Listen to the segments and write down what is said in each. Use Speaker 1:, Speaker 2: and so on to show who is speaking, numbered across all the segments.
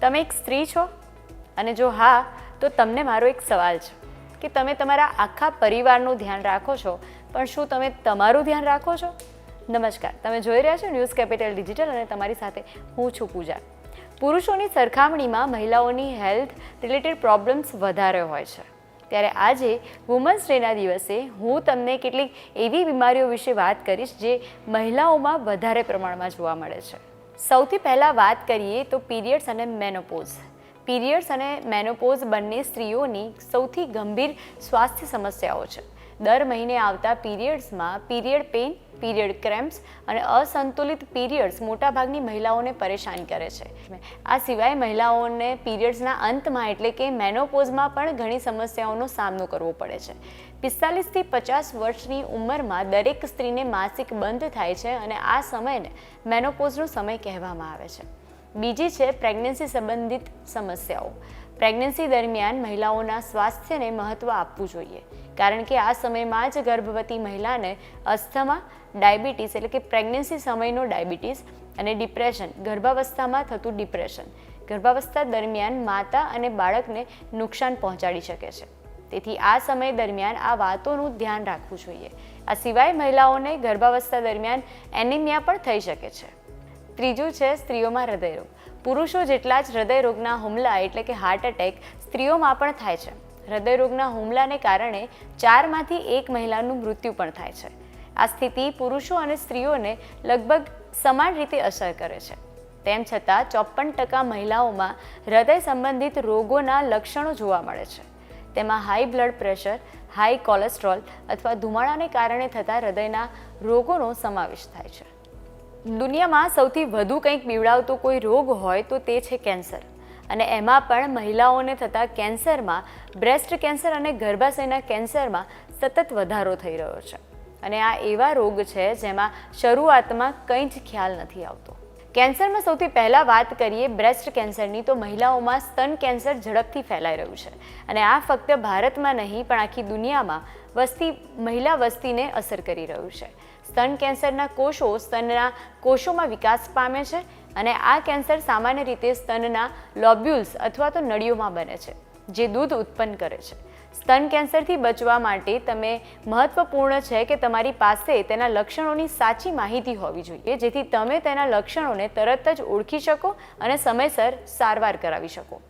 Speaker 1: તમે એક સ્ત્રી છો? અને જો હા, તો તમને મારો એક સવાલ છે કે તમે તમારા આખા પરિવારનું ધ્યાન રાખો છો, પણ શું તમે તમારું ધ્યાન રાખો છો? નમસ્કાર, તમે જોઈ રહ્યા છો ન્યૂઝ કેપિટલ ડિજિટલ અને તમારી સાથે હું છું પૂજા. પુરુષોની સરખામણીમાં મહિલાઓની હેલ્થ રિલેટેડ પ્રોબ્લેમ્સ વધારે હોય છે. ત્યારે આજે વુમન્સ ડેના દિવસે હું તમને કેટલીક એવી બીમારીઓ વિશે વાત કરીશ જે મહિલાઓમાં વધારે પ્રમાણમાં જોવા મળે છે. સૌથી પહેલાં વાત કરીએ તો પીરિયડ્સ અને મેનોપોઝ. પીરિયડ્સ અને મેનોપોઝ બંને સ્ત્રીઓની સૌથી ગંભીર સ્વાસ્થ્ય સમસ્યાઓ છે. દર મહિને આવતા પીરિયડ્સમાં પીરિયડ પેઇન, પીરિયડ ક્રેમ્પ્સ અને અસંતુલિત પીરિયડ્સ મોટાભાગની મહિલાઓને પરેશાન કરે છે. આ સિવાય મહિલાઓને પીરિયડ્સના અંતમાં એટલે કે મેનોપોઝમાં પણ ઘણી સમસ્યાઓનો સામનો કરવો પડે છે. પિસ્તાલીસથી પચાસ વર્ષની ઉંમરમાં દરેક સ્ત્રીને માસિક બંધ થાય છે અને આ સમયને મેનોપોઝનો સમય કહેવામાં આવે છે. બીજી છે પ્રેગ્નન્સી સંબંધિત સમસ્યાઓ. પ્રેગ્નન્સી દરમિયાન મહિલાઓના સ્વાસ્થ્યને મહત્ત્વ આપવું જોઈએ. કારણ કે આ સમયમાં જ ગર્ભવતી મહિલાને અસ્થમા, ડાયાબિટીસ એટલે કે પ્રેગ્નન્સી સમયનો ડાયાબિટીસ અને ડિપ્રેશન ગર્ભાવસ્થામાં થતું ડિપ્રેશન ગર્ભાવસ્થા દરમિયાન માતા અને બાળકને નુકસાન પહોંચાડી શકે છે. તેથી આ સમય દરમિયાન આ વાતોનું ધ્યાન રાખવું જોઈએ. આ સિવાય મહિલાઓને ગર્ભાવસ્થા દરમિયાન એનિમિયા પણ થઈ શકે છે. ત્રીજું છે સ્ત્રીઓમાં હૃદયરોગ. પુરુષો જેટલા જ હૃદયરોગના હુમલા એટલે કે હાર્ટ એટેક સ્ત્રીઓમાં પણ થાય છે. હૃદયરોગના હુમલાને કારણે ચારમાંથી એક મહિલાનું મૃત્યુ પણ થાય છે. આ સ્થિતિ પુરુષો અને સ્ત્રીઓને લગભગ સમાન રીતે અસર કરે છે. તેમ છતાં ચોપન ટકા મહિલાઓમાં હૃદય સંબંધિત રોગોના લક્ષણો જોવા મળે છે. તેમાં high blood pressure high cholesterol અથવા ધુમાડાને કારણે થતા હૃદયના રોગોનો સમાવેશ થાય છે. દુનિયામાં સૌથી વધુ કંઈક બીવડાવતો કોઈ રોગ હોય તો તે છે કેન્સર. અને એમાં પણ મહિલાઓને થતા કેન્સરમાં, બ્રેસ્ટ કેન્સર અને ગર્ભાશયના કેન્સરમાં સતત વધારો થઈ રહ્યો છે. અને આ એવા રોગ છે જેમાં શરૂઆતમાં કંઈ જ ખ્યાલ નથી આવતો. કેન્સરમાં સૌથી પહેલાં વાત કરીએ બ્રેસ્ટ કેન્સરની, તો મહિલાઓમાં સ્તન કેન્સર ઝડપથી ફેલાઈ રહ્યું છે. અને આ ફક્ત ભારતમાં નહીં, પણ આખી દુનિયામાં વસ્તી, મહિલા વસ્તીને અસર કરી રહ્યું છે. સ્તન કેન્સરના કોષો સ્તનના કોષોમાં વિકાસ પામે છે અને આ કેન્સર સામાન્ય રીતે સ્તનના લોબ્યુલ્સ અથવા તો નળીઓમાં બને છે, જે દૂધ ઉત્પન્ન કરે છે. સ્તન કેન્સરથી બચવા માટે તમે મહત્વપૂર્ણ છે કે તમારી પાસે તેના લક્ષણોની સાચી માહિતી હોવી જોઈએ, જેથી તમે તેના લક્ષણોને તરત જ ઓળખી શકો અને સમયસર સારવાર કરાવી શકો.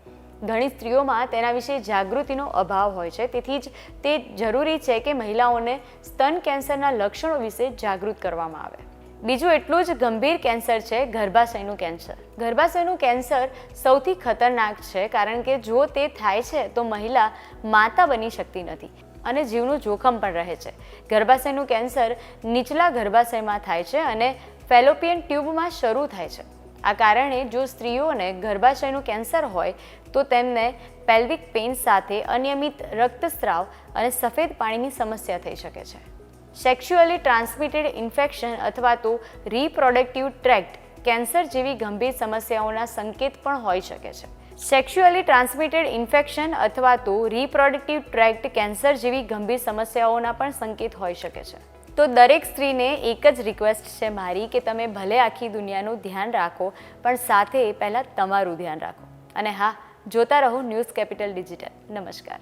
Speaker 1: ઘણી સ્ત્રીઓમાં તેના વિશે જાગૃતિનો અભાવ હોય છે, તેથી જ તે જરૂરી છે કે મહિલાઓને સ્તન કેન્સરના લક્ષણો વિશે જાગૃત કરવામાં આવે. બીજું એટલું જ ગંભીર કેન્સર છે, ગર્ભાશયનું કેન્સર. ગર્ભાશયનું કેન્સર સૌથી ખતરનાક છે, કારણ કે જો તે થાય છે, તો મહિલા માતા બની શકતી નથી અને જીવનું જોખમ પણ રહે છે. ગર્ભાશયનું કેન્સર નીચલા ગર્ભાશયમાં થાય છે અને ફેલોપિયન ટ્યુબમાં શરૂ થાય છે. આ કારણે જો સ્ત્રીઓને ગર્ભાશયનું કેન્સર હોય, તો તેમને પેલ્વિક પેઇન સાથે અનિયમિત રક્તસ્રાવ અને સફેદ પાણીની સમસ્યા થઈ શકે છે. સેક્સ્યુઅલી ટ્રાન્સમિટેડ ઇન્ફેક્શન અથવા તો રિપ્રોડક્ટિવ ટ્રેક્ટ કેન્સર જેવી ગંભીર સમસ્યાઓના સંકેત પણ હોઈ શકે છે. સેક્સ્યુઅલી ટ્રાન્સમિટેડ ઇન્ફેક્શન અથવા તો રિપ્રોડક્ટિવ ટ્રેક્ટ કેન્સર જેવી ગંભીર સમસ્યાઓના પણ સંકેત હોઈ શકે છે. તો દરેક સ્ત્રીને એક જ રિક્વેસ્ટ છે મારી કે તમે ભલે આખી દુનિયાનું ધ્યાન રાખો, પણ સાથે પહેલાં તમારું ધ્યાન રાખો. અને હા, જોતા રહો ન્યૂઝ કેપિટલ ડિજિટલ. નમસ્કાર.